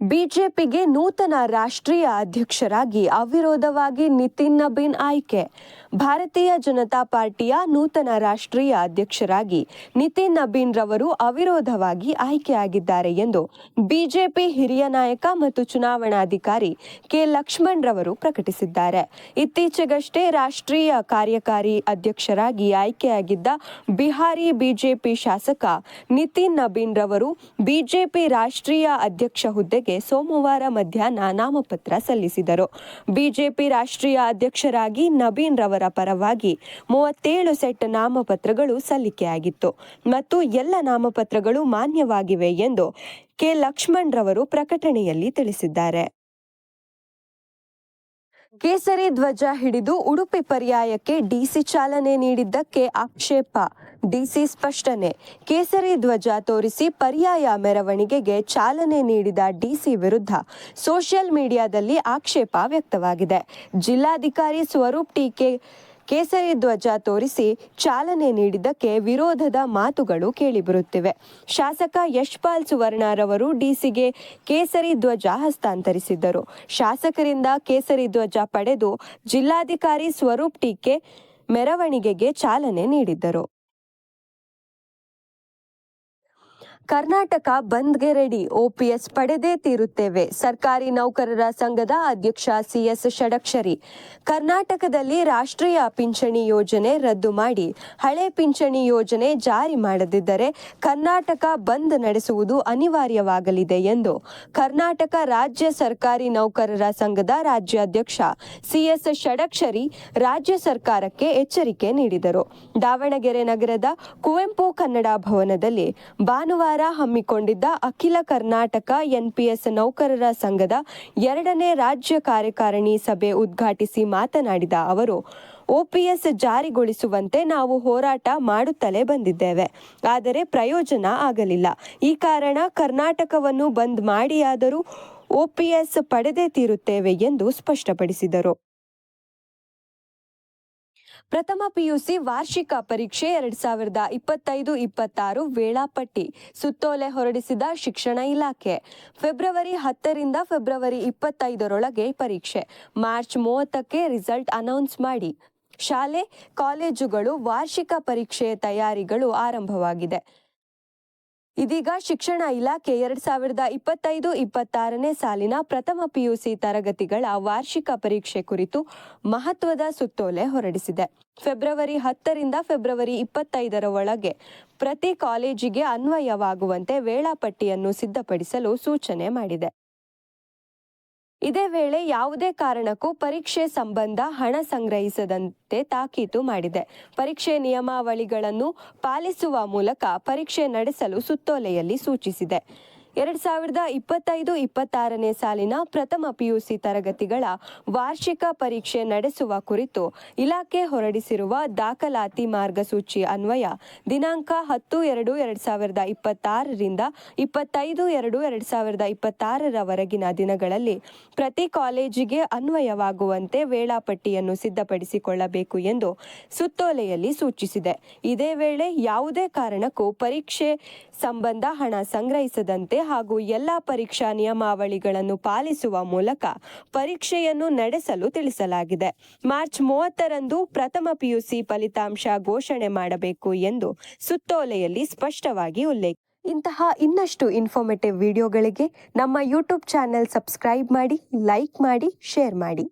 ಬಿಜೆಪಿಗೆ ನೂತನ ರಾಷ್ಟ್ರೀಯ ಅಧ್ಯಕ್ಷರಾಗಿ ಅವಿರೋಧವಾಗಿ ನಿತಿನ್ ನಬೀನ್ ಆಯ್ಕೆ. ಭಾರತೀಯ ಜನತಾ ಪಾರ್ಟಿಯ ನೂತನ ರಾಷ್ಟ್ರೀಯ ಅಧ್ಯಕ್ಷರಾಗಿ ನಿತಿನ್ ನಬೀನ್ ರವರು ಅವಿರೋಧವಾಗಿ ಆಯ್ಕೆಯಾಗಿದ್ದಾರೆ ಎಂದು ಬಿಜೆಪಿ ಹಿರಿಯ ನಾಯಕ ಮತ್ತು ಚುನಾವಣಾಧಿಕಾರಿ ಕೆ ಲಕ್ಷ್ಮಣ್ ರವರು ಪ್ರಕಟಿಸಿದ್ದಾರೆ. ಇತ್ತೀಚೆಗಷ್ಟೇ ರಾಷ್ಟ್ರೀಯ ಕಾರ್ಯಕಾರಿ ಅಧ್ಯಕ್ಷರಾಗಿ ಆಯ್ಕೆಯಾಗಿದ್ದ ಬಿಹಾರಿ ಬಿಜೆಪಿ ಶಾಸಕ ನಿತಿನ್ ನಬೀನ್ ರವರು ಬಿಜೆಪಿ ರಾಷ್ಟ್ರೀಯ ಅಧ್ಯಕ್ಷ ಹುದ್ದೆಗೆ ಸೋಮವಾರ ಮಧ್ಯಾಹ್ನ ನಾಮಪತ್ರ ಸಲ್ಲಿಸಿದರು. ಬಿಜೆಪಿ ರಾಷ್ಟ್ರೀಯ ಅಧ್ಯಕ್ಷರಾಗಿ ನಬೀನ್ ರವರ ಪರವಾಗಿ ಮೂವತ್ತೇಳು ಸೆಟ್ ನಾಮಪತ್ರಗಳು ಸಲ್ಲಿಕೆಯಾಗಿತ್ತು. ಮತ್ತು ಎಲ್ಲ ನಾಮಪತ್ರಗಳು ಮಾನ್ಯವಾಗಿವೆ ಎಂದು ಕೆ. ಲಕ್ಷ್ಮಣ್ ರವರು ಪ್ರಕಟಣೆಯಲ್ಲಿ ತಿಳಿಸಿದ್ದಾರೆ. ಕೇಸರಿ ಧ್ವಜ ಹಿಡಿದು ಉಡುಪಿ ಪರ್ಯಾಯಕ್ಕೆ ಡಿಸಿ ಚಾಲನೆ ನೀಡಿದ್ದಕ್ಕೆ ಆಕ್ಷೇಪ ಡಿಸಿ ಸ್ಪಷ್ಟನೆ. ಕೇಸರಿ ಧ್ವಜ ತೋರಿಸಿ ಪರ್ಯಾಯ ಮೆರವಣಿಗೆಗೆ ಚಾಲನೆ ನೀಡಿದ ಡಿಸಿ ವಿರುದ್ಧ ಸೋಷಿಯಲ್ ಮೀಡಿಯಾದಲ್ಲಿ ಆಕ್ಷೇಪ ವ್ಯಕ್ತವಾಗಿದೆ. ಜಿಲ್ಲಾಧಿಕಾರಿ ಸ್ವರೂಪ್ ಟೀಕೆ ಕೇಸರಿ ಧ್ವಜ ತೋರಿಸಿ ಚಾಲನೆ ನೀಡಿದ್ದಕ್ಕೆ ವಿರೋಧದ ಮಾತುಗಳು ಕೇಳಿಬರುತ್ತಿವೆ. ಶಾಸಕ ಯಶ್ಪಾಲ್ ಸುವರ್ಣರವರು ಡಿಸಿಗೆ ಕೇಸರಿ ಧ್ವಜ ಹಸ್ತಾಂತರಿಸಿದ್ದರು. ಶಾಸಕರಿಂದ ಕೇಸರಿ ಧ್ವಜ ಪಡೆದು ಜಿಲ್ಲಾಧಿಕಾರಿ ಸ್ವರೂಪ್ ಟೀಕೆ ಮೆರವಣಿಗೆಗೆ ಚಾಲನೆ ನೀಡಿದ್ದರು. ಕರ್ನಾಟಕ ಬಂದ್ಗೆ ರೆಡಿ ಓಪಿಎಸ್ ಪಡೆದೇ ತೀರುತ್ತೇವೆ. ಸರ್ಕಾರಿ ನೌಕರರ ಸಂಘದ ಅಧ್ಯಕ್ಷ ಸಿಎಸ್ ಷಡಕ್ಷರಿ. ಕರ್ನಾಟಕದಲ್ಲಿ ರಾಷ್ಟ್ರೀಯ ಪಿಂಚಣಿ ಯೋಜನೆ ರದ್ದು ಮಾಡಿ. ಹಳೆ ಪಿಂಚಣಿ ಯೋಜನೆ ಜಾರಿ ಮಾಡದಿದ್ದರೆ ಕರ್ನಾಟಕ ಬಂದ್ ನಡೆಸುವುದು ಅನಿವಾರ್ಯವಾಗಲಿದೆ ಎಂದು ಕರ್ನಾಟಕ ರಾಜ್ಯ ಸರ್ಕಾರಿ ನೌಕರರ ಸಂಘದ ರಾಜ್ಯಾಧ್ಯಕ್ಷ ಸಿಎಸ್ ಷಡಕ್ಷರಿ ರಾಜ್ಯ ಸರ್ಕಾರಕ್ಕೆ ಎಚ್ಚರಿಕೆ ನೀಡಿದರು. ದಾವಣಗೆರೆ ನಗರದ ಕುವೆಂಪು ಕನ್ನಡ ಭವನದಲ್ಲಿ ಭಾನುವಾರ ಹಮ್ಮಿಕೊಂಡಿದ್ದ ಅಖಿಲ ಕರ್ನಾಟಕ ಎನ್ಪಿಎಸ್ ನೌಕರರ ಸಂಘದ ಎರಡನೇ ರಾಜ್ಯ ಕಾರ್ಯಕಾರಿಣಿ ಸಭೆ ಉದ್ಘಾಟಿಸಿ ಮಾತನಾಡಿದ ಅವರು ಓಪಿಎಸ್ ಜಾರಿಗೊಳಿಸುವಂತೆ ನಾವು ಹೋರಾಟ ಮಾಡುತ್ತಲೇ ಬಂದಿದ್ದೇವೆ, ಆದರೆ ಪ್ರಯೋಜನ ಆಗಲಿಲ್ಲ. ಈ ಕಾರಣ ಕರ್ನಾಟಕವನ್ನು ಬಂದ್ ಮಾಡಿಯಾದರೂ ಓಪಿಎಸ್ ಪಡೆದೇ ತೀರುತ್ತೇವೆ ಎಂದು ಸ್ಪಷ್ಟಪಡಿಸಿದರು. ಪ್ರಥಮ ಪಿಯುಸಿ ವಾರ್ಷಿಕ ಪರೀಕ್ಷೆ ಎರಡ್ ಸಾವಿರದ ಇಪ್ಪತ್ತೈದು ಇಪ್ಪತ್ತಾರು ವೇಳಾಪಟ್ಟಿ. ಸುತ್ತೋಲೆ ಹೊರಡಿಸಿದ ಶಿಕ್ಷಣ ಇಲಾಖೆ. ಫೆಬ್ರವರಿ ಹತ್ತರಿಂದ ಫೆಬ್ರವರಿ ಇಪ್ಪತ್ತೈದರೊಳಗೆ ಪರೀಕ್ಷೆ. ಮಾರ್ಚ್ ಮೂವತ್ತಕ್ಕೆ ರಿಸಲ್ಟ್ ಅನೌನ್ಸ್ ಮಾಡಿ. ಶಾಲೆ, ಕಾಲೇಜುಗಳು ವಾರ್ಷಿಕ ಪರೀಕ್ಷೆಯ ತಯಾರಿಗಳು ಆರಂಭವಾಗಿದೆ. ಇದೀಗ ಶಿಕ್ಷಣ ಇಲಾಖೆ ಎರಡ್ ಸಾವಿರದ ಇಪ್ಪತ್ತೈದು, ಇಪ್ಪತ್ತಾರನೇ ಸಾಲಿನ ಪ್ರಥಮ ಪಿಯುಸಿ ತರಗತಿಗಳ ವಾರ್ಷಿಕ ಪರೀಕ್ಷೆ ಕುರಿತು ಮಹತ್ವದ ಸುತ್ತೋಲೆ ಹೊರಡಿಸಿದೆ. ಫೆಬ್ರವರಿ ಹತ್ತರಿಂದ ಫೆಬ್ರವರಿ ಇಪ್ಪತ್ತೈದರ ಒಳಗೆ ಪ್ರತಿ ಕಾಲೇಜಿಗೆ ಅನ್ವಯವಾಗುವಂತೆ ವೇಳಾಪಟ್ಟಿಯನ್ನು ಸಿದ್ಧಪಡಿಸಲು ಸೂಚನೆ ಮಾಡಿದೆ. ಇದೇ ವೇಳೆ ಯಾವುದೇ ಕಾರಣಕ್ಕೂ ಪರೀಕ್ಷೆ ಸಂಬಂಧ ಹಣ ಸಂಗ್ರಹಿಸದಂತೆ ತಾಕೀತು ಮಾಡಿದೆ. ಪರೀಕ್ಷೆ ನಿಯಮಾವಳಿಗಳನ್ನು ಪಾಲಿಸುವ ಮೂಲಕ ಪರೀಕ್ಷೆ ನಡೆಸಲು ಸುತ್ತೋಲೆಯಲ್ಲಿ ಸೂಚಿಸಿದೆ. ಎರಡ್ ಸಾವಿರದ ಇಪ್ಪತ್ತೈದು ಇಪ್ಪತ್ತಾರನೇ ಸಾಲಿನ ಪ್ರಥಮ ಪಿಯುಸಿ ತರಗತಿಗಳ ವಾರ್ಷಿಕ ಪರೀಕ್ಷೆ ನಡೆಸುವ ಕುರಿತು ಇಲಾಖೆ ಹೊರಡಿಸಿರುವ ದಾಖಲಾತಿ ಮಾರ್ಗಸೂಚಿ ಅನ್ವಯ ದಿನಾಂಕ ಹತ್ತು ಎರಡು ಎರಡ್ ಸಾವಿರದ ಇಪ್ಪತ್ತಾರರಿಂದ ಇಪ್ಪತ್ತೈದು ಎರಡು ಎರಡ್ ಸಾವಿರದ ಇಪ್ಪತ್ತಾರರವರೆಗಿನ ದಿನಗಳಲ್ಲಿ ಪ್ರತಿ ಕಾಲೇಜಿಗೆ ಅನ್ವಯವಾಗುವಂತೆ ವೇಳಾಪಟ್ಟಿಯನ್ನು ಸಿದ್ಧಪಡಿಸಿಕೊಳ್ಳಬೇಕು ಎಂದು ಸುತ್ತೋಲೆಯಲ್ಲಿ ಸೂಚಿಸಿದೆ. ಇದೇ ವೇಳೆ ಯಾವುದೇ ಕಾರಣಕ್ಕೂ ಪರೀಕ್ಷೆ ಸಂಬಂಧ ಹಣ ಸಂಗ್ರಹಿಸದಂತೆ ಹಾಗೂ ಎಲ್ಲ ಪರೀಕ್ಷಾ ನಿಯಮಾವಳಿಗಳನ್ನು ಪಾಲಿಸುವ ಮೂಲಕ ಪರೀಕ್ಷೆಯನ್ನು ನಡೆಸಲು ತಿಳಿಸಲಾಗಿದೆ. ಮಾರ್ಚ್ ಮೂವತ್ತರಂದು ಪ್ರಥಮ ಪಿಯುಸಿ ಫಲಿತಾಂಶ ಘೋಷಣೆ ಮಾಡಬೇಕು ಎಂದು ಸುತ್ತೋಲೆಯಲ್ಲಿ ಸ್ಪಷ್ಟವಾಗಿ ಉಲ್ಲೇಖ ಇಂತಹ ಇನ್ನಷ್ಟು ಇನ್ಫಾರ್ಮೇಟಿವ್ ವಿಡಿಯೋಗಳಿಗೆ ನಮ್ಮ ಯೂಟ್ಯೂಬ್ ಚಾನೆಲ್ ಸಬ್ಸ್ಕ್ರೈಬ್ ಮಾಡಿ ಲೈಕ್ ಮಾಡಿ ಶೇರ್ ಮಾಡಿ.